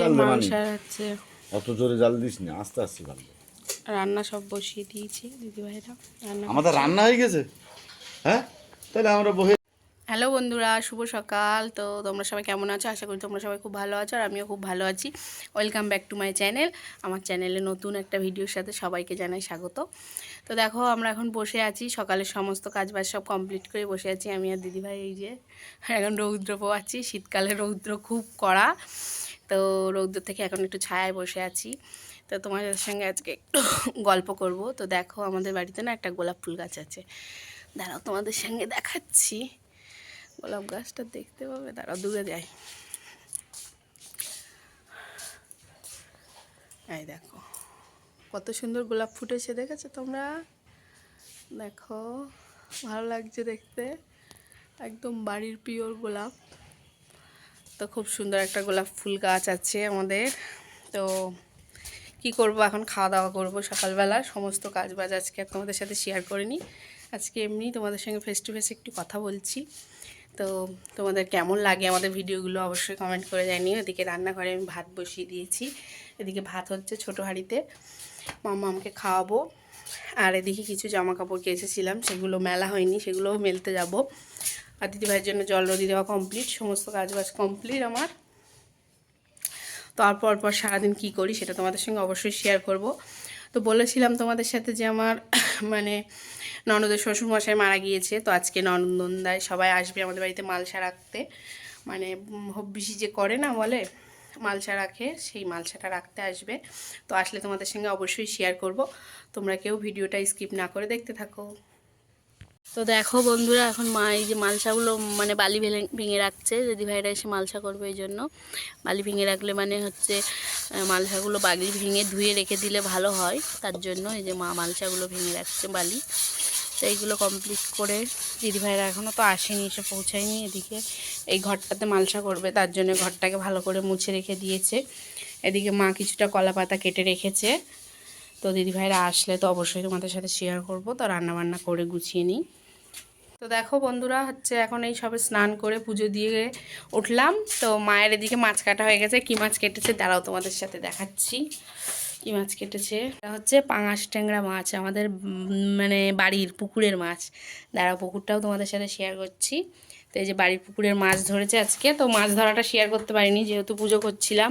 জাল দেবানি হচ্ছে অত জোরে জাল দিস না আস্তে আস্তে জাল দে। রান্না সব বসিয়ে দিয়েছি দিদিভাইরা রান্না আমাদের রান্না হয়ে গেছে? হ্যাঁ? তাহলে আমরা বহে হ্যালো বন্ধুরা শুভ সকাল। তো তোমরা সবাই কেমন আছো? আশা করি তোমরা সবাই খুব ভালো আছো আর আমিও খুব ভালো আছি। Welcome back to my channel আমার চ্যানেলে নতুন একটা ভিডিওর সাথে সবাইকে জানাই স্বাগত। তো দেখো আমরা এখন বসে আছি। সকালের সমস্ত কাজবাজ সব কমপ্লিট করে বসে আছি। আমি আর দিদিভাই এই যে এখন রৌদ্র পোয়াচ্ছি শীতকালে রৌদ্র খুব কড়া। তো রৌদ্র থেকে এখন একটু ছায়ায় বসে আছি। তো তোমাদের সঙ্গে আজকে একটু গল্প করব। তো দেখো আমাদের বাড়িতে না একটা গোলাপ ফুল গাছ আছে। দাঁড়াও তোমাদের সঙ্গে দেখাচ্ছি। গোলাপ গাছটা দেখতে পাবে? তারা দূরে যায় এই দেখো, কত সুন্দর গোলাপ ফুটেছে, দেখেছ তোমরা? দেখো, ভালো লাগছে দেখতে। একদম বাড়ির পিওর গোলাপ। তো খুব সুন্দর একটা গোলাপ ফুল গাছ আছে আমাদের। তো কি করব এখন? খাওয়া দাওয়া করব সকালবেলা। সমস্ত কাজ বাজ আজকে তোমাদের সাথে শেয়ার করিনি আজকে এমনি তোমাদের সঙ্গে ফেস টু ফেস একটু কথা বলছি। তো তোমাদের কেমন লাগে আমাদের ভিডিওগুলো অবশ্যই কমেন্ট করে জানিও। এদিকে রান্নাঘরে আমি ভাত বসিয়ে দিয়েছি। এদিকে ভাত হচ্ছে ছোটো হাঁড়িতে। মাম্মা আমাকে খাওয়াবো। আর এদিকে কিছু জামা কাপড় কেচেছিলাম। সেগুলো মেলা হয়নি, সেগুলোও মেলতে যাব। আর দিদিভাইয়ের জন্য জল রদি দেওয়া কমপ্লিট সমস্ত কাজ বাজ কমপ্লিট আমার তারপর পর সারাদিন কি করি সেটা তোমাদের সঙ্গে অবশ্যই শেয়ার করব। তো বলেছিলাম তোমাদের সাথে যে আমার মানে ননদের শ্বশুরমশাই মারা গিয়েছে, তো আজকে নন্দনদায় সবাই আসবে আমাদের বাড়িতে মালসা রাখতে। মানে হব্বিসি যে করে না বলে, মালসা রাখে, সেই মালসাটা রাখতে আসবে। তো আসলে তোমাদের সঙ্গে অবশ্যই শেয়ার করব। তোমরা কেউ ভিডিওটা স্কিপ না করে দেখতে থাকো। তো দেখো বন্ধুরা, এখন মা, এই যে মালসাগুলো মানে বালি ভেঙে ভেঙে রাখছে। যদি ভাইরা এসে মালসা করবে এই জন্য। বালি ভেঙে রাখলে মানে হচ্ছে মালসাগুলো বালি ভেঙে ধুয়ে রেখে দিলে ভালো হয়। তার জন্য এই যে মা মালসাগুলো ভেঙে রাখছে বালি। তো এইগুলো কমপ্লিট করে দিদি ভাইরা এখনও তো আসেনি, এসে পৌঁছায়নি এদিকে। এই ঘরটাতে মালসা করবে, তার জন্য ঘরটাকে ভালো করে মুছে রেখে দিয়েছে। এদিকে মা কিছুটা কলা পাতা কেটে রেখেছে। তো দিদি ভাইরা আসলে তো অবশ্যই তোমাদের সাথে শেয়ার করব, তো রান্না বান্না করে গুছিয়ে নিই। তো দেখো বন্ধুরা, হচ্ছে এখন এই সবে স্নান করে পুজো দিয়ে উঠলাম। তো মায়ের এদিকে মাছ কাটা হয়ে গেছে, কি মাছ কেটেছে দাঁড়াও তোমাদের সাথে দেখাচ্ছি। কি মাছ কেটেছে? হচ্ছে পাঙাশ ট্যাংরা মাছ, আমাদের মানে বাড়ির পুকুরের মাছ। দাঁড়াও, পুকুরটাও তোমাদের সাথে শেয়ার করছি। তো এই যে বাড়ির পুকুরের মাছ ধরেছে আজকে, তো মাছ ধরাটা শেয়ার করতে পারিনি, যেহেতু পুজো করছিলাম,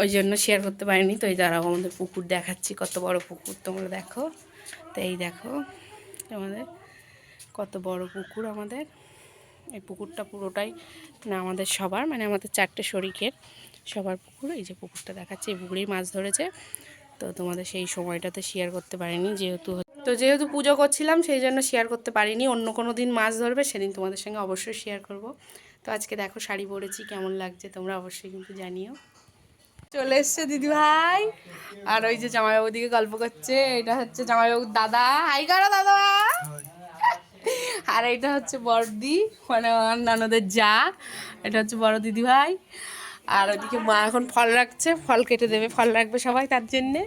ওই জন্য শেয়ার করতে পারিনি। তো এই দাঁড়াও, আমাদের পুকুর দেখাচ্ছি, কত বড় পুকুর, তোমরা দেখো। তো এই দেখো, আমাদের কত বড় পুকুর আমাদের। এই পুকুরটা পুরোটাই না, আমাদের সবার মানে আমাদের চারটে শরিকের সবার পুকুর, এই যে পুকুরটা দেখাচ্ছে, এই পুকুরেই মাছ ধরেছে। তো তোমাদের সেই সময়টাতে শেয়ার করতে পারিনি, যেহেতু তো যেহেতু পুজো করছিলাম, সেই জন্য শেয়ার করতে পারিনি। অন্য কোনো দিন মাছ ধরবে, সেদিন তোমাদের সঙ্গে অবশ্যই শেয়ার করব। তো আজকে দেখো শাড়ি পরেছি, কেমন লাগছে তোমরা অবশ্যই কিন্তু জানিও। চলে এসছে দিদি ভাই। আর ওই যে জামাইবাবু দিকে গল্প করছে, এটা হচ্ছে জামাইবাবুর দাদা। হাই করো দাদা। আর এটা হচ্ছে বড়দি মানে আমার ননদের যা। এটা হচ্ছে বড় দিদি ভাই। আর ওদিকে মা এখন ফল রাখছে, ফল কেটে দেবে, ফল রাখবে সবাই তার জন্যে।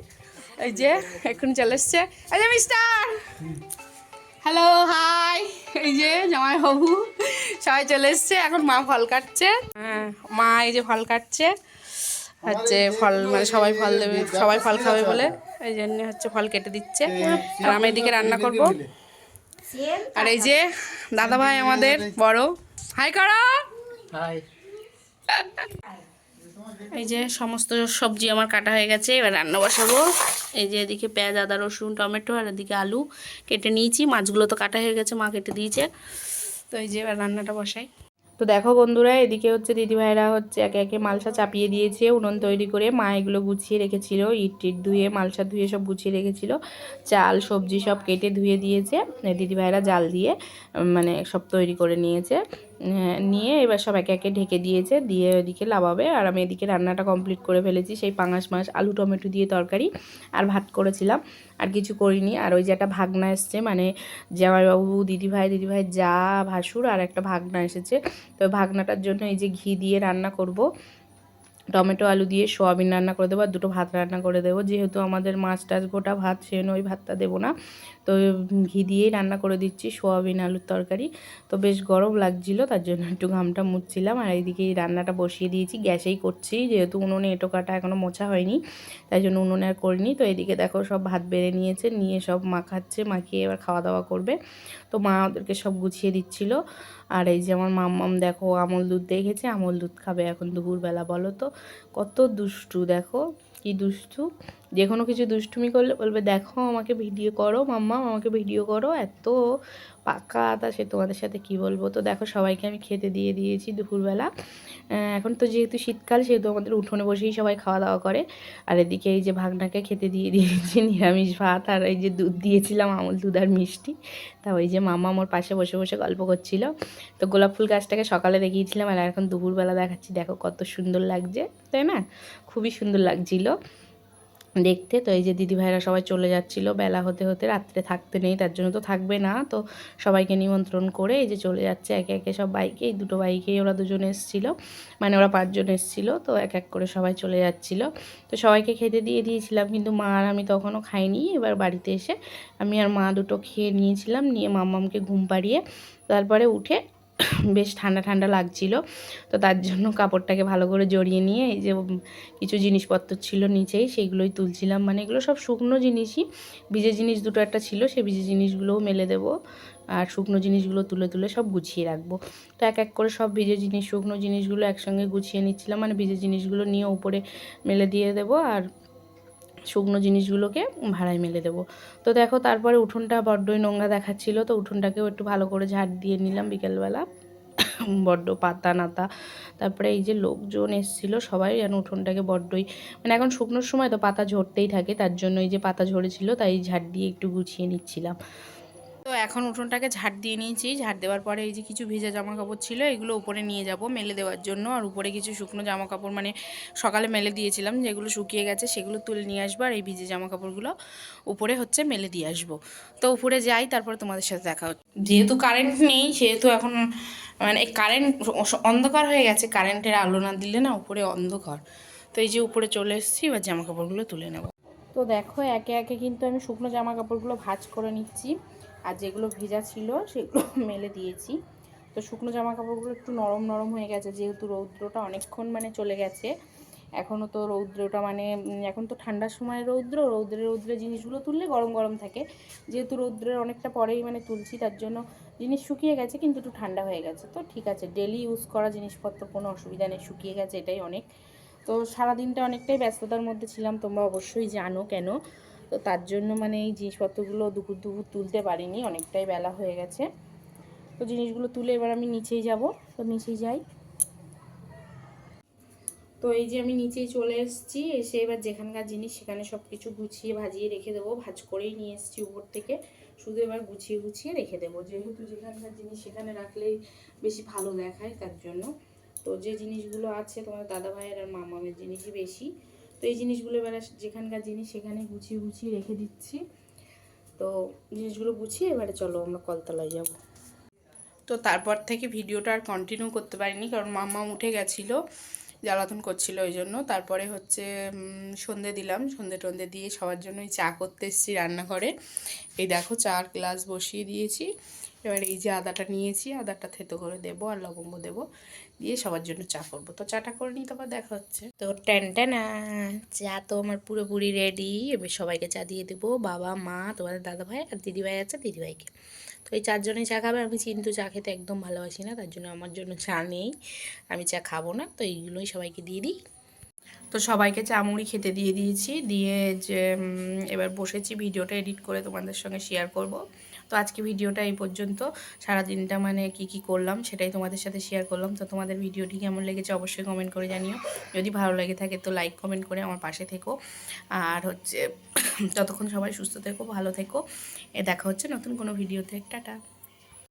এই যে এখন চলে এসছে। এই যে মিস্টার হ্যালো হাই এই যে জামাই বাবু সবাই চলে এসছে। এখন মা ফল কাটছে। হ্যাঁ মা এই যে ফল কাটছে। হচ্ছে ফল মানে সবাই ফল দেবে সবাই ফল খাবে বলে। এই জন্য হচ্ছে ফল কেটে দিচ্ছে। আর আমি এদিকে রান্না করব। আর এই যে দাদা ভাই আমাদের বড়। হাই করো এই যে সমস্ত সবজি আমার কাটা হয়ে গেছে, এবার রান্না বসাবো। এই যে এদিকে পেঁয়াজ, আদা, রসুন, টমেটো, আর এদিকে আলু কেটে নিয়েছি। মাছগুলো তো কাটা হয়ে গেছে, মা কেটে দিয়েছে। তো এই যে এবার রান্নাটা বসাই। তো দেখো বন্ধুরা, এদিকে হচ্ছে দিদিভাইরা হচ্ছে একে একে মালসা চাপিয়ে দিয়েছে, উনুন তৈরি করে। মা এগুলো গুছিয়ে রেখেছিল, ইট টিট ধুয়ে, মালসা ধুয়ে সব গুছিয়ে রেখেছিল। চাল, সবজি সব কেটে ধুয়ে দিয়েছে। দিদিভাইরা জাল দিয়ে মানে সব তৈরি করে নিয়েছে। নিয়ে এবার সব একে একে ঢেকে দিয়েছে, দিয়ে ওইদিকে লাভাবে আর আমি এদিকে রান্নাটা কমপ্লিট করে ফেলেছি, সেই পাঙাশ মাছ, আলু, টমেটো দিয়ে তরকারি আর ভাত করেছিলাম। আর কিছু করিনি। আর ওই যে একটা ভাগনা এসছে মানে জামাইবাবু, দিদিভাই দিদিভাই যা ভাসুর আর একটা ভাগনা এসেছে। তো ভাগনাটার জন্য এই যে ঘি দিয়ে রান্না করব, টমেটো, আলু দিয়ে সোয়াবিন রান্না করে দেবো আর দুটো ভাত রান্না করে দেবো। যেহেতু আমাদের মাছ টাছ গোটা ভাত সেজন্য ওই ভাতটা দেবো না। তো ঘি দিয়েই রান্না করে দিচ্ছি সোয়াবিন, আলুর তরকারি। তো বেশ গরম লাগছিল, তার জন্য একটু ঘামটা মুছছিলাম। আর এইদিকে এই রান্নাটা বসিয়ে দিয়েছি, গ্যাসেই করছি, যেহেতু উনুনে এঁটো কাটা এখনও মোছা হয়নি, তাই জন্য উনুনে আর করিনি। তো এদিকে দেখো সব ভাত বেড়ে নিয়েছে, নিয়ে সব মাখাচ্ছে, মাখিয়ে এবার খাওয়া দাওয়া করবে। তো মা ওদেরকে সব গুছিয়ে দিচ্ছিল। আর এই যে আমার মাম্মাম, দেখো আমল দুধ দেখেছে আমল দুধ খাবে এখন দুপুরবেলা, বলো তো। কত দুষ্টু, দেখো, কি দুষ্টু। যে কোনো কিছু দুষ্টুমি করলে বলবে, দেখো, আমাকে ভিডিও করো, মাম্মা, আমাকে ভিডিও করো, এত পাকা তা সে তোমাদের সাথে কি বলব? তো দেখো, সবাইকে আমি খেতে দিয়ে দিয়েছি দুপুরবেলা। এখন তো যেহেতু শীতকাল, সেহেতু আমাদের উঠোনে বসেই সবাই খাওয়া দাওয়া করে। আর এদিকে এই যে ভাগনাকে খেতে দিয়ে দিয়েছি, নিরামিষ ভাত আর এই যে দুধ দিয়েছিলাম, আমল দুধ আর মিষ্টি। তা ওই যে মামা আমার পাশে বসে বসে গল্প করছিল। তো গোলাপ ফুল গাছটাকে সকালে দেখিয়েছিলাম আর এখন দুপুরবেলা দেখাচ্ছি, দেখো কত সুন্দর লাগছে, তাই না? খুবই সুন্দর লাগছিল। দেখতে। তো এই যে দিদি ভাইরা সবাই চলে যাচ্ছিল, বেলা হতে হতে রাত্রে থাকতে নেই, তার জন্য তো থাকবে না। তো সবাইকে নিমন্ত্রণ করে এই যে চলে যাচ্ছে, একে একে সব বাইকে, এই দুটো বাইকেই ওরা দুজন এসেছিল। মানে ওরা পাঁচজন এসেছিল, তো এক এক করে সবাই চলে যাচ্ছিল। তো সবাইকে খেতে দিয়ে দিয়েছিলাম, কিন্তু মা আর আমি তখনও খাইনি। এবার বাড়িতে এসে আমি আর মা দুটো খেয়ে নিয়েছিলাম, নিয়ে মাম্মামকে ঘুম পাড়িয়ে তারপরে উঠে বেশ ঠান্ডা ঠান্ডা লাগছিল। তো তার জন্য কাপড়টাকে ভালো করে জড়িয়ে নিয়ে এই যে কিছু জিনিসপত্র ছিল নিচেই সেইগুলোই তুলছিলাম। মানে এগুলো সব শুকনো জিনিসই। ভিজে জিনিস দুটো একটা ছিল সেই ভিজে জিনিসগুলোও মেলে দেবো। আর শুকনো জিনিসগুলো তুলে তুলে সব গুছিয়ে রাখব। তো এক এক করে সব ভিজে জিনিস, শুকনো জিনিসগুলো একসঙ্গে গুছিয়ে নিচ্ছিলাম। মানে ভিজে জিনিসগুলো নিয়ে উপরে মেলে দিয়ে দেবো। আর শুকনো জিনিসগুলোকে ভাড়ায় মেলে দেবো। তো দেখো তারপরে উঠোনটা বড্ডই নোংরা দেখাচ্ছিলো, তো উঠোনটাকেও একটু ভালো করে ঝাড় দিয়ে নিলাম বিকেলবেলা। বড্ড পাতা নাতা। তারপরে এই যে লোকজন এসেছিল, সবাই যেন উঠোনটাকে বড্ডই মানে এখন শুকনোর সময় তো পাতা ঝরতেই থাকে, তার জন্য এই যে পাতা ঝরেছিল তাই ঝাড় দিয়ে একটু গুছিয়ে নিচ্ছিলাম। তো এখন উঠোনটাকে ঝাড় দিয়ে নিয়েছি। ঝাড় দেওয়ার পরে এই যে কিছু ভেজা জামা কাপড় ছিল, এগুলো উপরে নিয়ে যাব মেলে দেওয়ার জন্য। আর উপরে কিছু শুকনো জামা কাপড় মানে সকালে মেলে দিয়েছিলাম, যেগুলো শুকিয়ে গেছে সেগুলো তুলে নিয়ে আসব। আর এই ভিজে জামা কাপড়গুলো উপরে হচ্ছে মেলে দিয়ে আসব। তো উপরে যাই, তারপরে তোমাদের সাথে দেখা হচ্ছে। যেহেতু কারেন্ট নেই, সেহেতু এখন মানে কারেন্ট অন্ধকার হয়ে গেছে কারেন্টের আলো না দিলে না উপরে অন্ধকার। তো এই যে উপরে চলে এসেছি, এবার জামা কাপড়গুলো তুলে নেব। তো দেখো, একে একে কিন্তু আমি শুকনো জামা কাপড়গুলো ভাজ করে নিচ্ছি। আর যেগুলো ভেজা ছিল, সেগুলো মেলে দিয়েছি। তো শুকনো জামা কাপড়গুলো একটু নরম নরম হয়ে গেছে, যেহেতু রৌদ্রটা অনেকক্ষণ মানে চলে গেছে। এখনও তো রৌদ্রটা মানে এখন তো ঠান্ডার সময় রৌদ্র, রৌদ্রে রৌদ্রে জিনিসগুলো তুললে গরম গরম থাকে। যেহেতু রৌদ্রের অনেকটা পরেই মানে তুলছি, তার জন্য জিনিস শুকিয়ে গেছে, কিন্তু একটু ঠান্ডা হয়ে গেছে। তো ঠিক আছে ডেলি ইউজ করা জিনিসপত্র কোনো অসুবিধা নেই, শুকিয়ে গেছে এটাই অনেক। তো সারাদিনটা অনেকটাই ব্যস্ততার মধ্যে ছিলাম, তোমরা অবশ্যই জানো কেন। তো তার জন্য মানে এই জিনিসপত্রগুলো দুপুর দুপুর তুলতে পারিনি, অনেকটাই বেলা হয়ে গেছে। তো জিনিসগুলো তুলে এবার আমি নিচেই যাব, তো নিচেই যাই। তো এই যে আমি নিচেই চলে এসেছি, এসে এবার যেখানকার জিনিস সেখানে সব কিছু গুছিয়ে ভাজিয়ে রেখে দেবো, ভাজ করেই নিয়ে এসেছি উপর থেকে। শুধু এবার গুছিয়ে গুছিয়ে রেখে দেবো, যেহেতু যেখানকার জিনিস সেখানে রাখলেই বেশি ভালো দেখায় তার জন্য। তো যে জিনিসগুলো আছে তোমার দাদা ভাইয়ের আর মামামের জিনিসই বেশি। তো এই জিনিসগুলো এবার যেখানকার জিনিস সেখানে গুছিয়ে গুছিয়ে রেখে দিচ্ছি। তো জিনিসগুলো গুছিয়ে এবারে চলো আমরা কলতলায় যাব। তো তারপর থেকে ভিডিওটা আর কন্টিনিউ করতে পারিনি, কারণ মাম্মা উঠে গেছিল, জ্বালাতন করছিল ওই জন্য। তারপরে হচ্ছে সন্ধে দিলাম, সন্ধে টন্ধে দিয়ে সবার জন্যই চা করতে এসেছি রান্নাঘরে। এই দেখো চার গ্লাস বসিয়ে দিয়েছি। এবার এই যে আদাটা নিয়েছি, আদাটা থেতো করে দেবো আর লবঙ্গ দেবো, দিয়ে সবার জন্য চা করব। তো চাটা করে নিই, তারপর দেখা হচ্ছে। তো ট্যানটানা চা তো আমার পুরোপুরি রেডি এবার সবাইকে চা দিয়ে দেবো, বাবা, মা, তোমাদের দাদা ভাই আর দিদিভাই আছে দিদিভাইকে। তো এই চারজনেই চা খাবে। আমি কিন্তু চা খেতে একদম ভালোবাসি না, তার জন্য আমার জন্য চা নেই। আমি চা খাব না, তো এইগুলোই সবাইকে দিয়ে দিই। তো সবাইকে চামুড়ি খেতে দিয়ে দিয়েছি। দিয়ে যে এবার বসেছি, ভিডিওটা এডিট করে তোমাদের সঙ্গে শেয়ার করব। তো আজকে ভিডিওটা এই পর্যন্ত। সারা দিনটা মানে কি কি করলাম সেটাই তোমাদের সাথে শেয়ার করলাম। তো তোমাদের ভিডিওটি কেমন লেগেছে অবশ্যই কমেন্ট করে জানিও। যদি ভালো লেগে থাকে তো লাইক কমেন্ট করে আমার পাশে থেকো। আর হচ্ছে, ততক্ষণ সবাই সুস্থ থেকো, ভালো থেকো। এ দেখা হচ্ছে নতুন কোনো ভিডিওতে। টাটা।